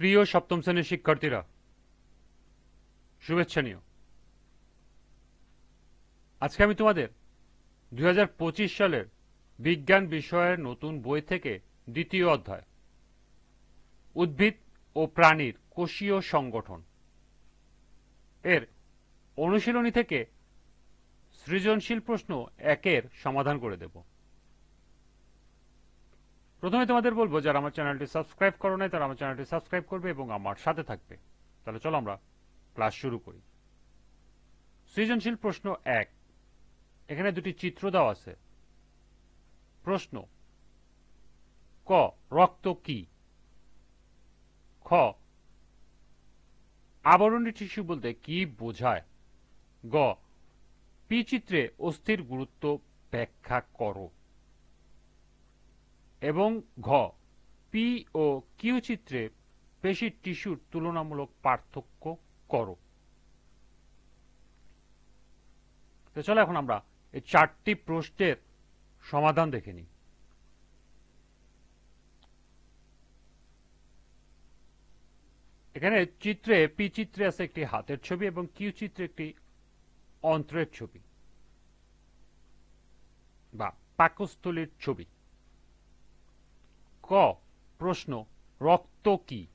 প্রিয় সপ্তম শ্রেণির শিক্ষার্থীরা, শুভেচ্ছা আজকে আমি তোমাদের দু হাজার পঁচিশ সালের বিজ্ঞান বিষয়ের নতুন বই থেকে দ্বিতীয় অধ্যায়, উদ্ভিদ ও প্রাণীর কোষীয় সংগঠন এর অনুশীলনী থেকে সৃজনশীল প্রশ্ন একের সমাধান করে দেব। প্রথমে তোমাদের বলব, যারা আমার চ্যানেলটি সাবস্ক্রাইব করো নাই, তারা আমার চ্যানেলটি সাবস্ক্রাইব করবে এবং আমার সাথে থাকবে। তাহলে চলো আমরা ক্লাস শুরু করি। সৃজনশীল প্রশ্ন এক। এখানে দুটি চিত্র দেওয়া আছে। প্রশ্ন, ক, রক্ত কি? খ, আবরণী টিস্যু বলতে কি বোঝায়? গ, পি চিত্রে অস্থির গুরুত্ব ব্যাখ্যা করো। এবং ঘ পি ও কিউ চিত্রে পেশির টিস্যুর তুলনামূলক পার্থক্য করো। তো চলো এখন আমরা এই চারটি প্রশ্নের সমাধান দেখে নিই। এখানে চিত্রে পি চিত্রে আছে একটি হাতের ছবি এবং কিউ চিত্রে একটি অন্ত্রের ছবি বা পাকস্থলীর ছবি। ক? প্রশ্ন, রক্ত কি?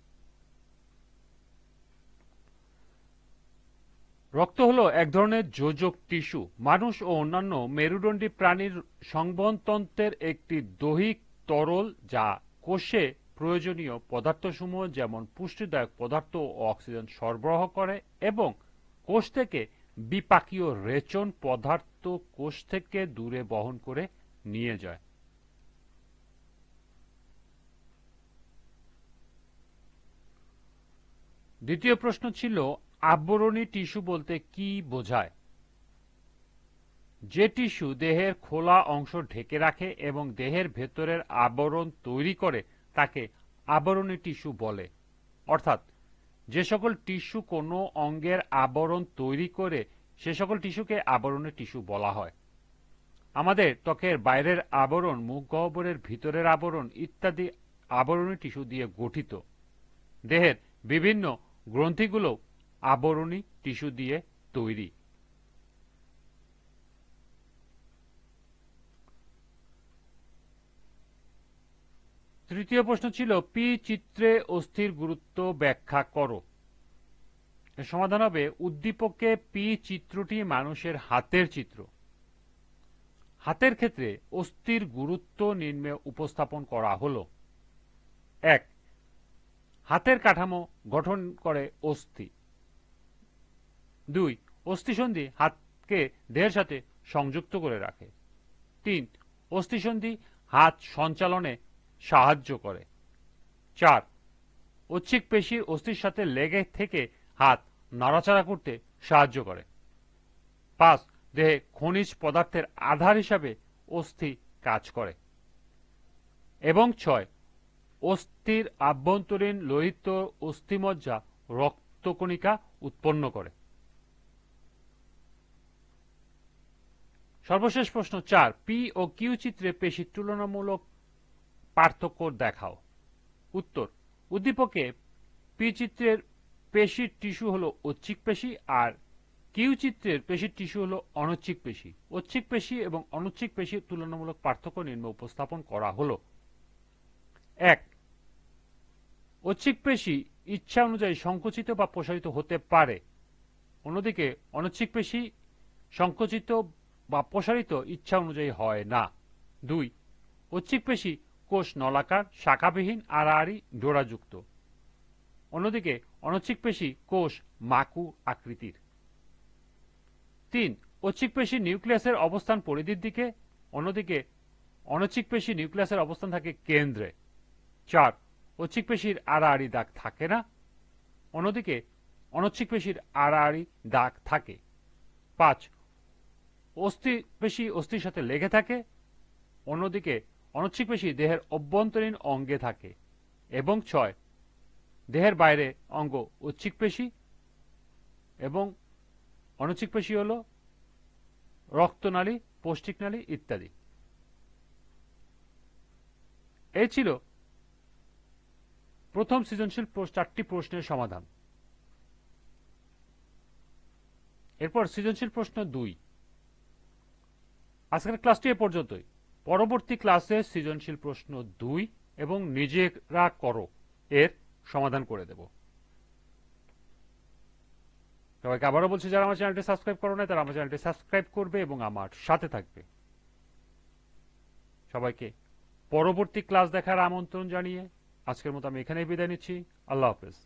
রক্ত হলো এক ধরনের যোজক টিস্যু। মানুষ ও অন্যান্য মেরুদণ্ডী প্রাণীর সংবহনতন্ত্রের একটি দৈহিক তরল যা কোষে প্রয়োজনীয় পদার্থসমূহ যেমন পুষ্টিদায়ক পদার্থ ও অক্সিজেন সরবরাহ করে এবং কোষ থেকে বিপাকীয় রেচন পদার্থ কোষ থেকে দূরে বহন করে নিয়ে যায়। দ্বিতীয় প্রশ্ন ছিল, আবরণী টিস্যু বলতে কি বোঝায়? যে টিস্যু দেহের খোলা অংশ ঢেকে রাখে এবং দেহের ভেতরের আবরণ তৈরি করে, তাকে আবরণী টিস্যু বলে। অর্থাৎ, যে সকল টিস্যু কোনো অঙ্গের আবরণ তৈরি করে, সে সকল টিস্যুকে আবরণী টিস্যু বলা হয়। আমাদের ত্বকের বাইরের আবরণ, মুখ গহ্বরের ভিতরের আবরণ ইত্যাদি আবরণী টিস্যু দিয়ে গঠিত। দেহের বিভিন্ন গ্রন্থিগুলো আবরণী, টিস্যু দিয়ে তৈরি। তৃতীয় প্রশ্ন ছিল, পি চিত্রে অস্থির গুরুত্ব ব্যাখ্যা করো। সমাধান হবে, উদ্দীপকে পি চিত্রটি মানুষের হাতের চিত্র। হাতের ক্ষেত্রে অস্থির গুরুত্ব নিম্নে উপস্থাপন করা হলো। এক হাতের কাঠামো গঠন করে অস্থি। দুই, অস্থিসন্ধি হাতকে দেহের সাথে সংযুক্ত করে রাখে। তিন, অস্থিসন্ধি হাত সঞ্চালনে সাহায্য করে। চার, ঐচ্ছিক পেশির অস্থির সাথে লেগে থেকে হাত নড়াচড়া করতে সাহায্য করে। পাঁচ, দেহে খনিজ পদার্থের আধার হিসাবে অস্থি কাজ করে। এবং ছয় অস্থির আভ্যন্তরীণ লোহিত অস্থিমজ্জা রক্তকণিকা উৎপন্ন করে। সর্বশেষ প্রশ্ন চার পি ও কিউ চিত্রে পেশির তুলনামূলক পার্থক্য দেখাও। উত্তর, উদ্দীপকে পি চিত্রের পেশির টিস্যু হলো ঐচ্ছিক পেশি আর কিউ চিত্রের পেশির টিস্যু হলো অনৈচ্ছিক পেশি। ঐচ্ছিক পেশি এবং অনৈচ্ছিক পেশির তুলনামূলক পার্থক্য নিম্ন উপস্থাপন করা হলো। এক ঐচ্ছিক পেশি ইচ্ছা অনুযায়ী সংকুচিত বা প্রসারিত হতে পারে। অন্যদিকে অনৈচ্ছিক পেশি সংকুচিত বা প্রসারিত ইচ্ছা অনুযায়ী হয় না। দুই ঐচ্ছিক পেশি কোষ নলাকার শাখাবিহীন আড়াআড়ি জোড়াযুক্ত অন্যদিকে অনৈচ্ছিক পেশি কোষ মাকু আকৃতির। তিন ঐচ্ছিক পেশি নিউক্লিয়াসের অবস্থান পরিধির দিকে, অন্যদিকে অনৈচ্ছিক পেশি নিউক্লিয়াসের অবস্থান থাকে কেন্দ্রে। চার ঐচ্ছিক পেশির আড়াআড়ি দাগ থাকে না। অন্যদিকে অনৈচ্ছিক পেশির আড়াআড়ি দাগ থাকে। পাঁচ অস্থি পেশি অস্থির সাথে লেগে থাকে। অন্যদিকে অনৈচ্ছিক পেশি দেহের অভ্যন্তরীণ অঙ্গে থাকে। এবং ছয়, দেহের বাইরে অঙ্গ ঐচ্ছিক পেশি এবং অনৈচ্ছিক পেশি হল রক্তনালী, পৌষ্টিকনালী ইত্যাদি। এই ছিল প্রথম সৃজনশীল চারটি প্রশ্নের সমাধান। এরপর সৃজনশীল প্রশ্ন দুই। আজকের ক্লাসটি এ পর্যন্তই। পরবর্তী ক্লাসে সৃজনশীল প্রশ্ন দুই এবং নিজেরা করো এর সমাধান করে দেব। সবাইকে আবারও বলছি, যারা আমার চ্যানেলটি সাবস্ক্রাইব করো না তারা আমার চ্যানেলটি সাবস্ক্রাইব করবে এবং আমার সাথে থাকবে। সবাইকে পরবর্তী ক্লাস দেখার আমন্ত্রণ জানিয়ে আজকের মতো আমি এখানেই বিদায় নিচ্ছি। আল্লাহ হাফেজ।